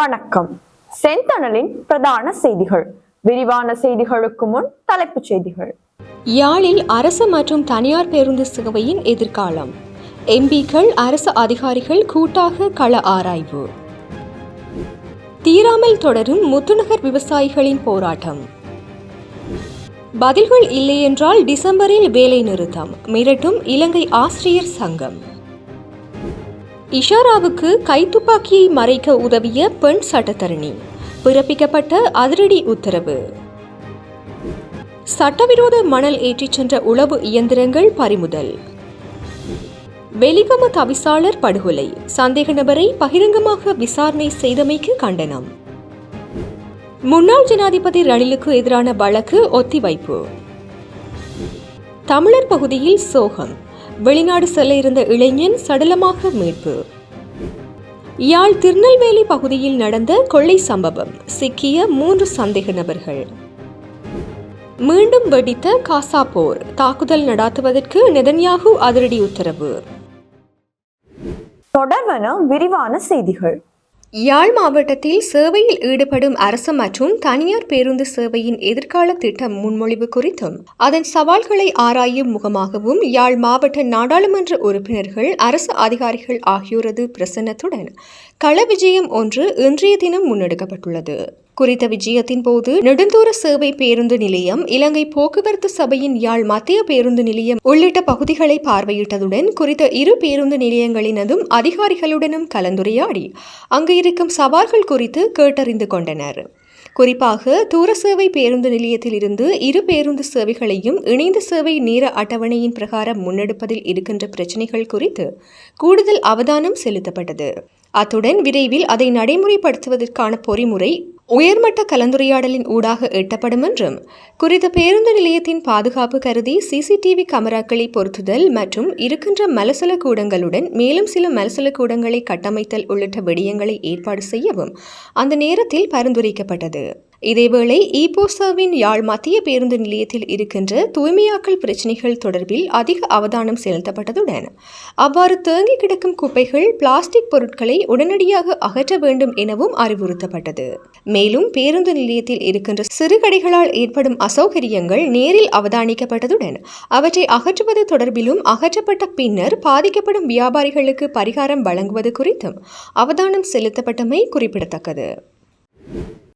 வணக்கம். செந்தணலின் பிரதான செய்திகள். விரிவான செய்திகளுக்கு முன் தலைப்புச் செய்திகள். யாழில் அரசு மற்றும் தனியார் பேருந்து சேவையின் எதிர்காலம். எம்பிக்கள் அரசு அதிகாரிகள் கூட்டாக கள ஆராய்வு. தீராமல் தொடரும் முத்துநகர் விவசாயிகளின் போராட்டம். பதில்கள் இல்லையென்றால் டிசம்பரில் வேலை நிறுத்தம் மிரட்டும் இலங்கை ஆசிரியர் சங்கம். இஷாராவுக்கு கைத்துப்பாக்கியை மறைக்க உதவிய பெண் சட்டத்தரணி. பிறப்பிக்கப்பட்ட அதிரடி உத்தரவு. சட்டவிரோத மணல் ஏற்றிச் சென்ற உளவு இயந்திரங்கள் பறிமுதல். வெலிகம தவிசாளர் படுகொலை. சந்தேக நபரை பகிரங்கமாக விசாரணை செய்தமைக்கு கண்டனம். முன்னாள் ஜனாதிபதி ரணிலுக்கு எதிரான வழக்கு ஒத்திவைப்பு. தமிழர் பகுதியில் சோகம். வெளிநாடு செல்ல இருந்த இளைஞன் சடலமாக மீட்பு. யாழ் திருநெல்வேலி பகுதியில் நடந்த கொள்ளை சம்பவம் சிக்கிய மூன்று சந்தேக நபர்கள். மீண்டும் வெடித்த காசா போர் தாக்குதல் நடாத்துவதற்கு நெதன்யாகு அதிரடி உத்தரவு. தொடர்வன விரிவான செய்திகள். யாழ் மாவட்டத்தில் சேவையில் ஈடுபடும் அரசு மற்றும் தனியார் பேருந்து சேவையின் எதிர்கால திட்டம் முன்மொழிவு குறித்தும் அதன் சவால்களை ஆராயும் முகமாகவும் யாழ் மாவட்ட நாடாளுமன்ற உறுப்பினர்கள் அரசு அதிகாரிகள் ஆகியோரது பிரசன்னத்துடன் கள விஜயம் ஒன்று இன்றைய தினம் முன்னெடுக்கப்பட்டுள்ளது. குறித்த விஜயத்தின் போது நெடுந்தூர சேவை பேருந்து நிலையம் இலங்கை போக்குவரத்து சபையின் யாழ் மத்திய பேருந்து நிலையம் உள்ளிட்ட பகுதிகளை பார்வையிட்டதுடன் குறித்த இரு பேருந்து நிலையங்களினதும் அதிகாரிகளுடனும் கலந்துரையாடி அங்கு இருக்கும் சவால்கள் குறித்து கேட்டறிந்து கொண்டனர். குறிப்பாக தூர சேவை பேருந்து நிலையத்தில் இருந்து இரு பேருந்து சேவைகளையும் இணைந்த சேவை நேர அட்டவணையின் பிரகாரம் முன்னெடுப்பதில் இருக்கின்ற பிரச்சினைகள் குறித்து கூடுதல் அவதானம் செலுத்தப்பட்டது. அத்துடன் விரைவில் அதை நடைமுறைப்படுத்துவதற்கான பொறிமுறை உயர்மட்ட கலந்துரையாடலின் ஊடாக எட்டப்படும் என்றும் குறித்த பேருந்து நிலையத்தின் பாதுகாப்பு கருதி சிசிடிவி கமராக்களை பொருத்துதல் மற்றும் இருக்கின்ற மலசல கூடங்களுடன் மேலும் சில மலசல கூடங்களை கட்டமைத்தல் உள்ளிட்ட விடயங்களை ஏற்பாடு செய்யவும் அந்த நேரத்தில் பரிந்துரைக்கப்பட்டது. இதேவேளை ஈபோசாவின் யாழ் மத்திய பேருந்து நிலையத்தில் இருக்கின்ற தூய்மையாக்கல் பிரச்சினைகள் தொடர்பில் அதிக அவதானம் செலுத்தப்பட்டதுடன் அவ்வாறு தேங்கி கிடக்கும் குப்பைகள் பிளாஸ்டிக் பொருட்களை உடனடியாக அகற்ற வேண்டும் எனவும் அறிவுறுத்தப்பட்டது. மேலும் பேருந்து நிலையத்தில் இருக்கின்ற சிறு கடைகளால் ஏற்படும் அசௌகரியங்கள் நேரில் அவதானிக்கப்பட்டதுடன் அவற்றை அகற்றுவது தொடர்பிலும் அகற்றப்பட்ட பின்னர் பாதிக்கப்படும் வியாபாரிகளுக்கு பரிகாரம் வழங்குவது குறித்தும் அவதானம் செலுத்தப்பட்டமை குறிப்பிடத்தக்கது.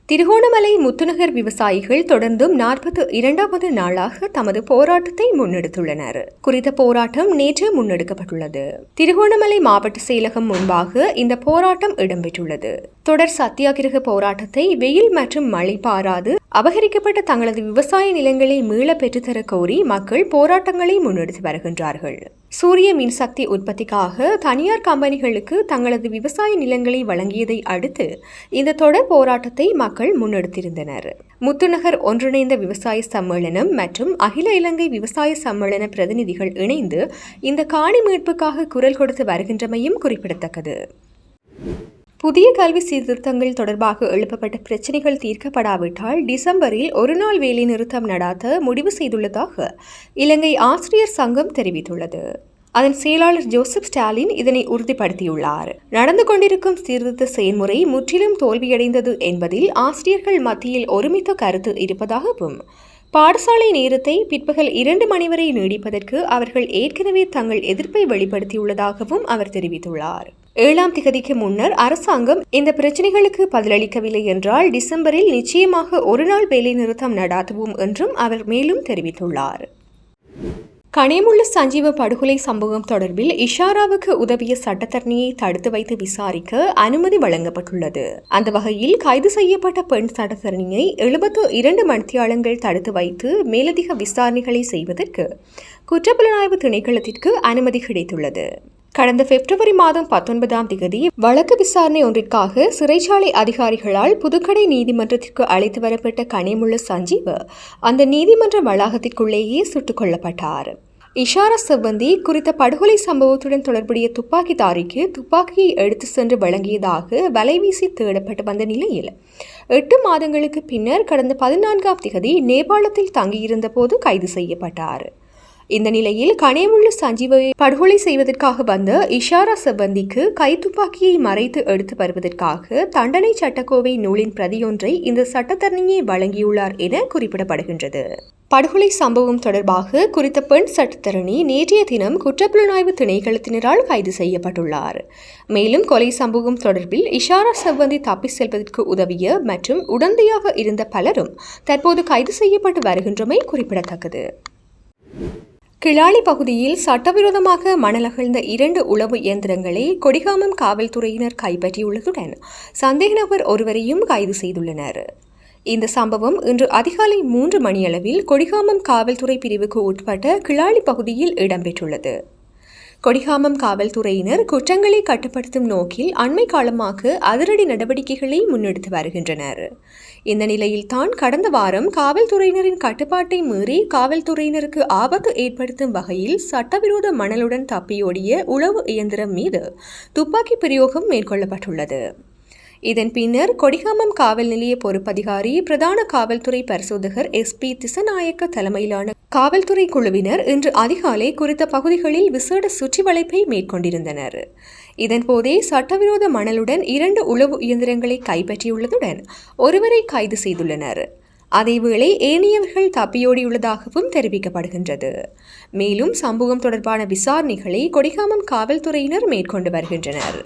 திருகோணமலை முத்துநகர் விவசாயிகள் தொடர்ந்தும் நாற்பத்து இரண்டாவது நாளாக தமது போராட்டத்தை முன்னெடுத்துள்ளனர். குறித்த போராட்டம் நேற்று முன்னெடுக்கப்பட்டுள்ளது. திருகோணமலை மாவட்ட செயலகம் முன்பாக இந்த போராட்டம் இடம்பெற்றுள்ளது. தொடர் சத்தியாகிரக போராட்டத்தை வெயில் மற்றும் மழை பாராது அபகரிக்கப்பட்ட தங்களது விவசாய நிலங்களை மீள பெற்றுத்தர கோரி மக்கள் போராட்டங்களை முன்னெடுத்து வருகின்றார்கள். சூரிய மின்சக்தி உற்பத்திக்காக தனியார் கம்பெனிகளுக்கு தங்களது விவசாய நிலங்களை வழங்கியதை அடுத்து இந்த தொடர் போராட்டத்தை மக்கள் முன்னெடுத்திருந்தனர். முத்துநகர் ஒன்றிணைந்த விவசாய சம்மேளனம் மற்றும் அகில இலங்கை விவசாய சம்மேளன பிரதிநிதிகள் இணைந்து இந்த காணி மீட்புக்காக குரல் கொடுத்து வருகின்றமையும் குறிப்பிடத்தக்கது. புதிய கல்வி சீர்திருத்தங்கள் தொடர்பாக எழுப்பப்பட்ட பிரச்சினைகள் தீர்க்கப்படாவிட்டால் டிசம்பரில் ஒருநாள் வேலை நிறுத்தம் நடாத்த முடிவு செய்துள்ளதாக இலங்கை ஆசிரியர் சங்கம் தெரிவித்துள்ளது. அதன் செயலாளர் ஜோசப் ஸ்டாலின் இதனை உறுதிப்படுத்தியுள்ளார். நடந்து கொண்டிருக்கும் சீர்திருத்த செயல்முறை முற்றிலும் தோல்வியடைந்தது என்பதில் ஆசிரியர்கள் மத்தியில் ஒருமித்த கருத்து இருப்பதாகவும் பாடசாலை நேரத்தை பிற்பகல் இரண்டு மணி வரை நீடிப்பதற்கு அவர்கள் ஏற்கனவே தங்கள் எதிர்ப்பை வெளிப்படுத்தியுள்ளதாகவும் அவர் தெரிவித்துள்ளார். ஏழாம் திகதிக்கு முன்னர் அரசாங்கம் இந்த பிரச்சினைகளுக்கு பதிலளிக்கவில்லை என்றால் டிசம்பரில் நிச்சயமாக ஒருநாள் வேலைநிறுத்தம் வேலை நிறுத்தம் நடாத்துவோம் என்றும் அவர் மேலும் தெரிவித்துள்ளார். கனியமுள்ள சஞ்சீவ படுகொலை சம்பவம் தொடர்பில் இஷாராவுக்கு உதவிய சட்டத்தரணியை தடுத்து வைத்து விசாரிக்க அனுமதி வழங்கப்பட்டுள்ளது. அந்த வகையில் கைது செய்யப்பட்ட பெண் சட்டத்தரணியை எழுபத்து இரண்டு மணித்தியாளங்கள் தடுத்து வைத்து மேலதிக விசாரணைகளை செய்வதற்கு குற்றப்புலனாய்வு திணைக்களத்திற்கு அனுமதி கிடைத்துள்ளது. கடந்த பிப்ரவரி மாதம் பத்தொன்பதாம் தேதி வழக்கு விசாரணை ஒன்றிற்காக சிறைச்சாலை அதிகாரிகளால் புதுக்கடை நீதிமன்றத்திற்கு அழைத்து வரப்பட்ட கனிமுள்ள சஞ்சீவ் அந்த நீதிமன்ற வளாகத்திற்குள்ளேயே சுட்டுக் கொல்லப்பட்டார். இஷாரா செவ்வந்தி குறித்த படுகொலை சம்பவத்துடன் தொடர்புடைய துப்பாக்கிதாரிக்கு துப்பாக்கியை எடுத்து சென்று வழங்கியதாக வலைவீசி தேடப்பட்டு வந்த நிலையில் எட்டு மாதங்களுக்கு பின்னர் கடந்த பதினான்காம் திகதி நேபாளத்தில் தங்கியிருந்த போது கைது செய்யப்பட்டார். இந்த நிலையில் கனேமுள்ள சஞ்சீவை படுகொலை செய்வதற்காக வந்த இஷாரா செவ்வந்திக்கு கைத்துப்பாக்கியை மறைத்து எடுத்து வருவதற்காக தண்டனை சட்டக்கோவை நூலின் பிரதியொன்றை இந்த சட்டத்தரணியை வழங்கியுள்ளார் என குறிப்பிடப்படுகின்றது. படுகொலை சம்பவம் தொடர்பாக குறித்த பெண் சட்டத்தரணி நேற்றைய தினம் குற்றப்புலனாய்வு திணைக்களத்தினரால் கைது செய்யப்பட்டுள்ளார். மேலும் கொலை சம்பவம் தொடர்பில் இஷாரா செவ்வந்தி தப்பி செல்வதற்கு உதவிய மற்றும் உடந்தையாக இருந்த பலரும் தற்போது கைது செய்யப்பட்டு வருகின்றமை குறிப்பிடத்தக்கது. கிளாலி பகுதியில் சட்டவிரோதமாக மணலகழ்ந்த இரண்டு உளவு இயந்திரங்களை கொடிகாமம் காவல்துறையினர் கைப்பற்றியுள்ளதுடன் சந்தேக நபர் ஒருவரையும் கைது செய்துள்ளனர். இந்த சம்பவம் இன்று அதிகாலை மூன்று மணியளவில் கொடிகாமம் காவல்துறை பிரிவுக்கு உட்பட்ட கிளாலி பகுதியில் இடம்பெற்றுள்ளது. கொடிகாமம் காவல்துறையினர் குற்றங்களை கட்டுப்படுத்தும் நோக்கில் அண்மை காலமாக அதிரடி நடவடிக்கைகளை முன்னெடுத்து வருகின்றனர். இந்த நிலையில்தான் கடந்த வாரம் காவல்துறையினரின் கட்டுப்பாட்டை மீறி காவல்துறையினருக்கு ஆபத்து ஏற்படுத்தும் வகையில் சட்டவிரோத மணலுடன் தப்பியோடிய உளவு இயந்திரம் மீது துப்பாக்கி பிரயோகம் மேற்கொள்ளப்பட்டுள்ளது. இதன் பின்னர் கொடிகாமம் காவல் நிலைய பொறுப்பதிகாரி பிரதான காவல்துறை பரிசோதகர் எஸ். பி. திசநாயக்க தலைமையிலான காவல்துறை குழுவினர் இன்று அதிகாலை குறித்த பகுதிகளில் விசேட சுற்றி வளைப்பை மேற்கொண்டிருந்தனர். இதன்போதே சட்டவிரோத மணலுடன் இரண்டு உளவு இயந்திரங்களை கைப்பற்றியுள்ளதுடன் ஒருவரை கைது செய்துள்ளனர். அதேவேளை ஏனையவர்கள் தப்பியோடியுள்ளதாகவும் தெரிவிக்கப்படுகின்றது. மேலும் சம்பவம் தொடர்பான விசாரணைகளை கொடிகாமம் காவல்துறையினர் மேற்கொண்டு வருகின்றனர்.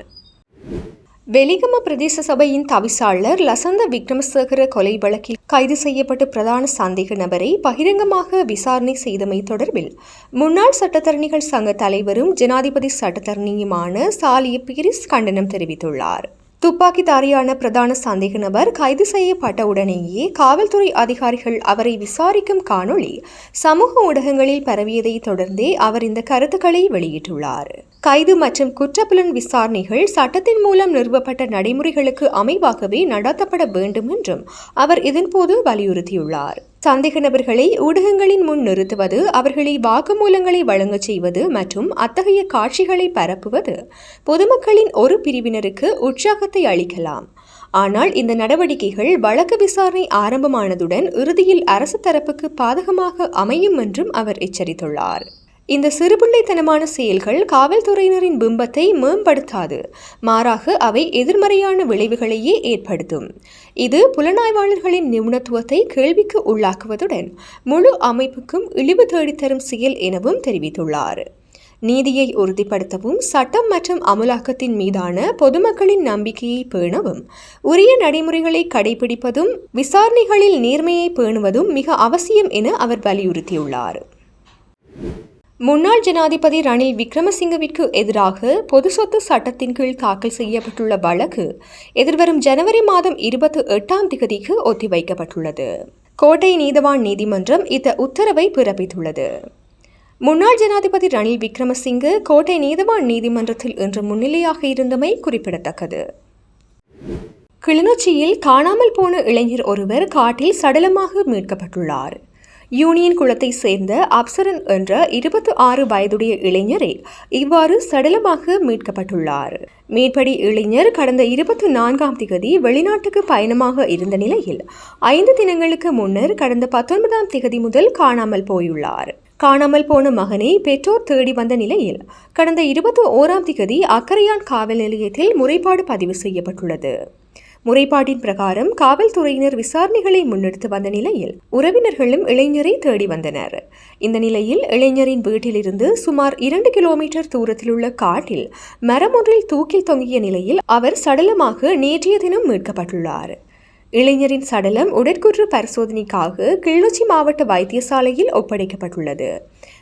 வெலிகம பிரதேச சபையின் தவிசாளர் லசந்த விக்ரமசேகர கொலை வழக்கில் கைது செய்யப்பட்ட பிரதான சந்தேக நபரை பகிரங்கமாக விசாரணை செய்தமை தொடர்பில் முன்னாள் சட்டத்தரணிகள் சங்க தலைவரும் ஜனாதிபதி சட்டத்தரணியுமான சாலிய பீரிஸ் கண்டனம் தெரிவித்துள்ளார். துப்பாக்கிதாரியான பிரதான சந்தேக நபர் கைது செய்யப்பட்ட உடனேயே காவல்துறை அதிகாரிகள் அவரை விசாரிக்கும் காணொளி சமூக ஊடகங்களில் பரவியதை தொடர்ந்தே அவர் இந்த கருத்துக்களை வெளியிட்டுள்ளார். கைது மற்றும் குற்றப்புலன் விசாரணைகள் சட்டத்தின் மூலம் நிறுவப்பட்ட நடைமுறைகளுக்கு அமைவாகவே நடத்தப்பட வேண்டும் என்றும் அவர் இதன்போது வலியுறுத்தியுள்ளார். சந்தேக நபர்களை ஊடகங்களின் முன் நிறுத்துவது அவர்களை வாக்குமூலங்களை வழங்கச் செய்வது மற்றும் அத்தகைய காட்சிகளை பரப்புவது பொதுமக்களின் ஒரு பிரிவினருக்கு உற்சாகத்தை அளிக்கலாம். ஆனால் இந்த நடவடிக்கைகள் வழக்கு விசாரணை ஆரம்பமானதுடன் இறுதியில் அரசு தரப்புக்கு பாதகமாக அமையும் என்றும் அவர் எச்சரித்துள்ளார். இந்த சிறுபிள்ளைத்தனமான செயல்கள் காவல்துறையினரின் பிம்பத்தை மேம்படுத்தாது. மாறாக அவை எதிர்மறையான விளைவுகளையே ஏற்படுத்தும். இது புலனாய்வாளர்களின் நிபுணத்துவத்தை கேள்விக்கு உள்ளாக்குவதுடன் முழு அமைப்புக்கும் இழிவு தேடித்தரும் செயல் எனவும் தெரிவித்துள்ளார். நீதியை உறுதிப்படுத்தவும் சட்டம் மற்றும் அமலாக்கத்தின் மீதான பொதுமக்களின் நம்பிக்கையை பேணவும் உரிய நடைமுறைகளை கடைபிடிப்பதும் விசாரணைகளில் நேர்மையை பேணுவதும் மிக அவசியம் என அவர் வலியுறுத்தியுள்ளார். முன்னாள் ஜனாதிபதி ரணில் விக்ரமசிங்கவிற்கு எதிராக பொது சொத்து சட்டத்தின் கீழ் தாக்கல் செய்யப்பட்டுள்ள வழக்கு எதிர்வரும் ஜனவரி மாதம் இருபத்தி எட்டாம் திகதிக்கு ஒத்திவைக்கப்பட்டுள்ளது. கோட்டை நீதவான் நீதிமன்றம் இந்த உத்தரவை பிறப்பித்துள்ளது. முன்னாள் ஜனாதிபதி ரணில் விக்ரமசிங்கு கோட்டை நீதவான் நீதிமன்றத்தில் இன்று முன்னிலையாக இருந்தமை குறிப்பிடத்தக்கது. கிளிநொச்சியில் காணாமல் போன இளைஞர் ஒருவர் காட்டில் சடலமாக மீட்கப்பட்டுள்ளார். யூனியன் குளத்தை சேர்ந்த அப்சரன் என்ற இருபத்தி ஆறு வயதுடைய இளைஞரே இவ்வாறு சடலமாக மீட்கப்பட்டுள்ளார். மேற்படி இளைஞர் கடந்த இருபத்தி நான்காம் திகதி வெளிநாட்டுக்கு பயணமாக இருந்த நிலையில் ஐந்து தினங்களுக்கு முன்னர் கடந்த பத்தொன்பதாம் திகதி முதல் காணாமல் போயுள்ளார். காணாமல் போன மகனை பெற்றோர் தேடி வந்த நிலையில் கடந்த இருபத்தி ஓராம் திகதி அக்கரையான் காவல் நிலையத்தில் முறைப்பாடு பதிவு செய்யப்பட்டுள்ளது. முறைப்பாட்டின் பிரகாரம் காவல்துறையினர் விசாரணைகளை முன்னெடுத்து வந்த நிலையில் உறவினர்களும் இளைஞரை தேடி வந்தனர். இந்த நிலையில் இளைஞரின் வீட்டிலிருந்து சுமார் இரண்டு கிலோமீட்டர் தூரத்தில் உள்ள காட்டில் மரம் ஒன்றில் தூக்கில் தொங்கிய நிலையில் அவர் சடலமாக நேற்றைய தினம் மீட்கப்பட்டுள்ளார். இளைஞரின் சடலம் உடற்குற்று பரிசோதனைக்காக கிளிநொச்சி மாவட்ட வைத்தியசாலையில் ஒப்படைக்கப்பட்டுள்ளது.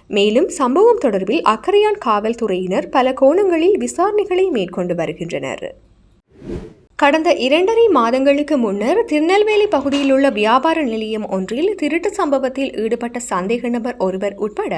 மேலும் சம்பவம் தொடர்பில் அக்கரையான் காவல்துறையினர் பல கோணங்களில் விசாரணைகளை மேற்கொண்டு வருகின்றனர். கடந்த இரண்டரை மாதங்களுக்கு முன்னர் திருநெல்வேலி பகுதியில் உள்ள வியாபார நிலையம் ஒன்றில் திருட்டு சம்பவத்தில் ஈடுபட்ட சந்தேக நபர் ஒருவர் உட்பட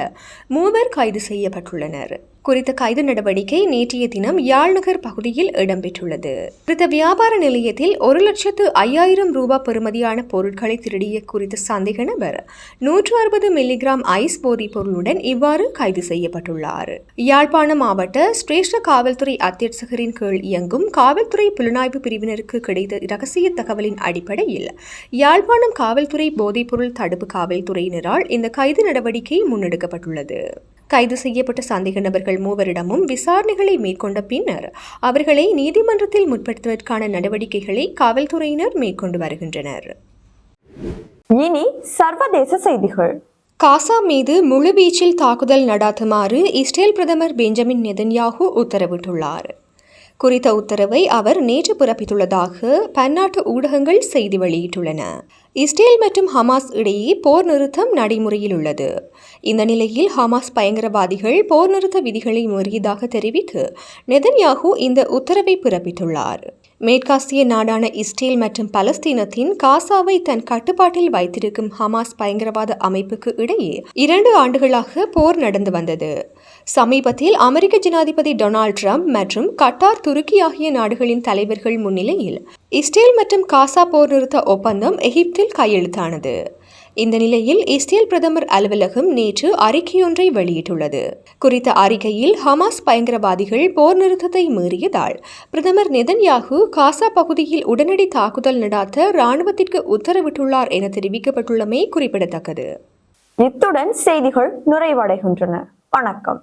மூவர் கைது செய்யப்பட்டுள்ளனர். குறித்த கைது நடவடிக்கை நேற்றைய தினம் யாழ்நகர் பகுதியில் இடம்பெற்றுள்ளது. குறித்த வியாபார நிலையத்தில் ஒரு லட்சத்து ஐயாயிரம் ரூபாய் பெறுமதியான பொருட்களை திருடிய குறித்த சந்தேக நபர் நூற்று அறுபது மில்லிகிராம் ஐஸ் போதைப் பொருளுடன் இவ்வாறு கைது செய்யப்பட்டுள்ளார். யாழ்ப்பாணம் மாவட்ட சிரேஷ்ட காவல்துறை அத்தியட்சகரின் கீழ் இயங்கும் காவல்துறை புலனாய்வு பிரிவினருக்கு கிடைத்த இரகசிய தகவலின் அடிப்படையில் யாழ்ப்பாணம் காவல்துறை போதைப்பொருள் தடுப்பு காவல்துறையினரால் இந்த கைது நடவடிக்கை முன்னெடுக்கப்பட்டுள்ளது. கைது செய்யப்பட்ட சந்தேக நபர்கள் மூவரிடமும் விசாரணைகளை மேற்கொண்ட பின்னர் அவர்களை நீதிமன்றத்தில் முற்படுத்துவதற்கான நடவடிக்கைகளை காவல்துறையினர் மேற்கொண்டு வருகின்றனர். இனி சர்வதேச செய்திகள். காசா மீது முழுவீச்சில் தாக்குதல் நடாத்துமாறு இஸ்ரேல் பிரதமர் பெஞ்சமின் நெதன்யாகு உத்தரவிட்டுள்ளார். குறித்த உத்தரவை அவர் நேற்று பிறப்பித்துள்ளதாக பன்னாட்டு ஊடகங்கள் செய்தி வெளியிட்டுள்ளன. இஸ்ரேல் மற்றும் ஹமாஸ் இடையே போர் நிறுத்தம் நடைமுறையில் உள்ளது. இந்த நிலையில் ஹமாஸ் பயங்கரவாதிகள் போர் நிறுத்த விதிகளை மீறியதாக தெரிவித்து நெதன்யாகு இந்த உத்தரவை பிறப்பித்துள்ளார். மேற்காசிய நாடான இஸ்ரேல் மற்றும் பலஸ்தீனத்தின் காசாவை தன் கட்டுப்பாட்டில் வைத்திருக்கும் ஹமாஸ் பயங்கரவாத அமைப்புக்கு இடையே இரண்டு ஆண்டுகளாக போர் நடந்து வந்தது. சமீபத்தில் அமெரிக்க ஜனாதிபதி டொனால்ட் ட்ரம்ப் மற்றும் கட்டார் துருக்கி ஆகிய நாடுகளின் தலைவர்கள் முன்னிலையில் இஸ்ரேல் மற்றும் காசா போர் நிறுத்த ஒப்பந்தம் எகிப்தில் கையெழுத்தானது. இந்த நிலையில் இஸ்ரேல் பிரதமர் அலுவலகம் நேற்று அறிக்கையொன்றை வெளியிட்டுள்ளது. குறித்த அறிக்கையில் ஹமாஸ் பயங்கரவாதிகள் போர் நிறுத்தத்தை மீறியதால் பிரதமர் நெதன்யாகு காசா பகுதியில் உடனடி தாக்குதல் நடாத்த ராணுவத்திற்கு உத்தரவிட்டுள்ளார் என தெரிவிக்கப்பட்டுள்ளமை குறிப்பிடத்தக்கது. இத்துடன் செய்திகள் நிறைவடைகின்றன. வணக்கம்.